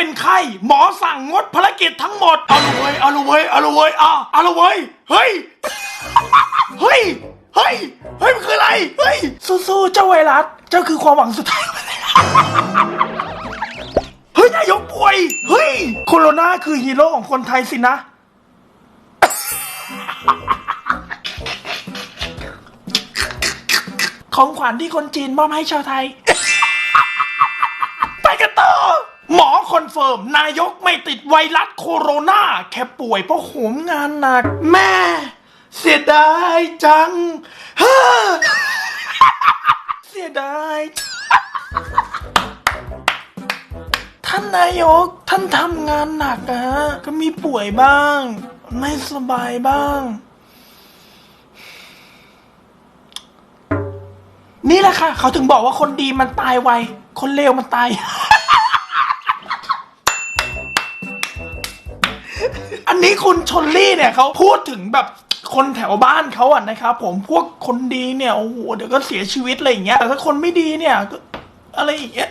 เป็นไข้หมอสั่งงดภารกิจทั้งหมดเอาละเว้ยเอาละเว้ยเอาละเว้ยอะเอาละเว้ยเฮ้ยเฮ้ยเฮ้ยเฮ้ยมันคืออะไรเฮ้ยสู้ๆเจ้าไวรัสเจ้าคือความหวังสุดท้ายเฮ้ยนายกป่วยเฮ้ยโคโรนาคือฮีโร่ของคนไทยสินะของขวัญที่คนจีนมอบให้ชาวไทย ฟิร์ม นายกไม่ติดไวรัสโคโรนาแค่ป่วยเพราะโหมงานหนัก แม่ เสียดายจังฮ่าเสียดาย ท่านนายกท่านทำงานหนักอะฮะก็มีป่วยบ้าง ไม่สบายบ้าง นี่แหละค่ะ เขาถึงบอกว่าคนดีมันตายไว คนเลวมันตาย อันนี้คุณชนลี่เนี่ยเขาพูดถึงแบบคนแถวบ้านเขาอะนะครับ ผมพวกคนดีเนี่ยโอ้โหเดี๋ยวก็เสียชีวิตอะไรอย่างเงี้ยแต่ถ้าคนไม่ดีเนี่ยก็อะไรอย่างเงี้ย